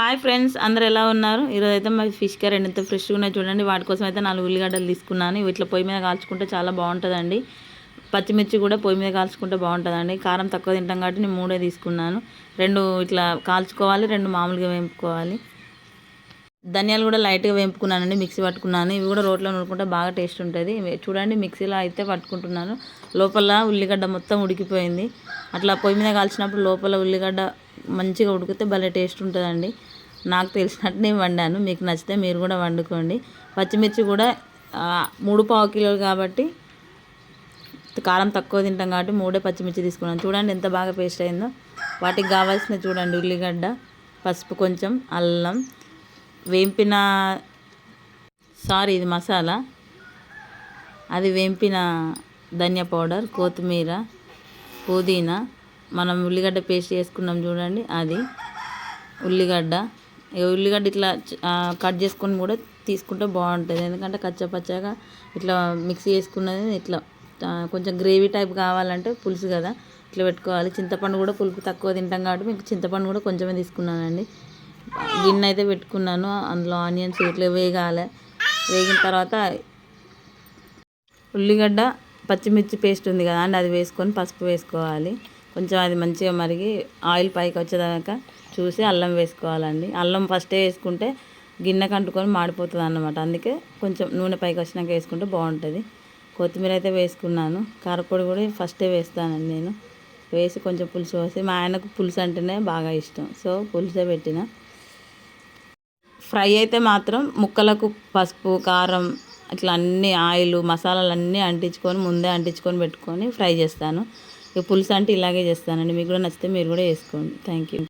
Hi friends అందరు ఎలా ఉన్నారు? ఈరోజు అయితే మరి ఫిష్ కర్రీ ఎంత ఫ్రెష్గా ఉన్నాయి చూడండి. వాటి కోసం అయితే నాలుగు ఉల్లిగడ్డలు తీసుకున్నాను. ఇట్లా పొయ్యి మీద కాల్చుకుంటే చాలా బాగుంటుందండి. పచ్చిమిర్చి కూడా పొయ్యి మీద కాల్చుకుంటే బాగుంటుందండి. కారం తక్కువ తింటాం కాబట్టి నేను మూడే తీసుకున్నాను. రెండు ఇట్లా కాల్చుకోవాలి రెండు మామూలుగా వేపుకోవాలి. ధనియాలు కూడా లైట్గా వేపుకున్నానండి మిక్సీ పట్టుకున్నాను. ఇవి కూడా రోట్లో నూరుకుంటే బాగా టేస్ట్ ఉంటుంది. చూడండి మిక్సీలో అయితే పట్టుకుంటున్నాను. లోపల ఉల్లిగడ్డ మొత్తం ఉడికిపోయింది. అట్లా పొయ్యి మీద కాల్చినప్పుడు లోపల ఉల్లిగడ్డ మంచిగా ఉడికితే భలే టేస్ట్ ఉంటుందండి. నాకు తెలిసినట్టు నేను వండాను. మీకు నచ్చితే మీరు కూడా వండుకోండి. పచ్చిమిర్చి కూడా మూడు పావు కిలోలు కాబట్టి కారం తక్కువ తింటాం కాబట్టి మూడే పచ్చిమిర్చి తీసుకున్నాను చూడండి ఎంత బాగా పేస్ట్ అయిందో. వాటికి కావాల్సిన చూడండి ఉల్లిగడ్డ పసుపు కొంచెం అల్లం వేంపిన సారీ ఇది మసాలా అది వేంపిన ధనియా పౌడర్ కొత్తిమీర పుదీనా మనం ఉల్లిగడ్డ పేస్ట్ చేసుకున్నాం చూడండి అది. ఉల్లిగడ్డ. ఉల్లిగడ్డ ఇట్లా కట్ చేసుకొని కూడా తీసుకుంటే బాగుంటుంది. ఎందుకంటే కచ్చా పచ్చాగా ఇట్లా మిక్సీ చేసుకున్నది ఇట్లా కొంచెం గ్రేవీ టైప్ కావాలంటే పులుసు కదా ఇట్లా పెట్టుకోవాలి. చింతపండు కూడా పులుపు తక్కువ తింటాం కాబట్టి మీకు చింతపండు కూడా కొంచెమే తీసుకున్నానండి. గిన్నె అయితే పెట్టుకున్నాను అందులో ఆనియన్స్ ఇట్లా వేగాలి. వేగిన తర్వాత ఉల్లిగడ్డ పచ్చిమిర్చి పేస్ట్ ఉంది కదా అండి అది వేసుకొని పసుపు వేసుకోవాలి. కొంచెం అది మంచిగా మరిగి ఆయిల్ పైకి వచ్చేదాకా చూసి అల్లం వేసుకోవాలండి. అల్లం ఫస్టే వేసుకుంటే గిన్నె అంటుకొని మాడిపోతుంది అన్నమాట అందుకే కొంచెం నూనె పైకి వచ్చినాక వేసుకుంటే బాగుంటుంది. కొత్తిమీర అయితే వేసుకున్నాను. కారపొడి కూడా ఫస్టే వేస్తానండి నేను. వేసి కొంచెం పులుసు పోసి మా ఆయనకు పులుసు అంటేనే బాగా ఇష్టం. సో పులుసే పెట్టిన. ఫ్రై అయితే మాత్రం ముక్కలకు పసుపు కారం ఇట్లా అన్ని ఆయిల్ మసాలాలు అన్నీ అంటించుకొని ముందే అంటించుకొని పెట్టుకొని ఫ్రై చేస్తాను. ఇక పులుసు అంటే ఇలాగే చేస్తానండి. మీకు కూడా నచ్చితే మీరు కూడా వేసుకోండి. Thank you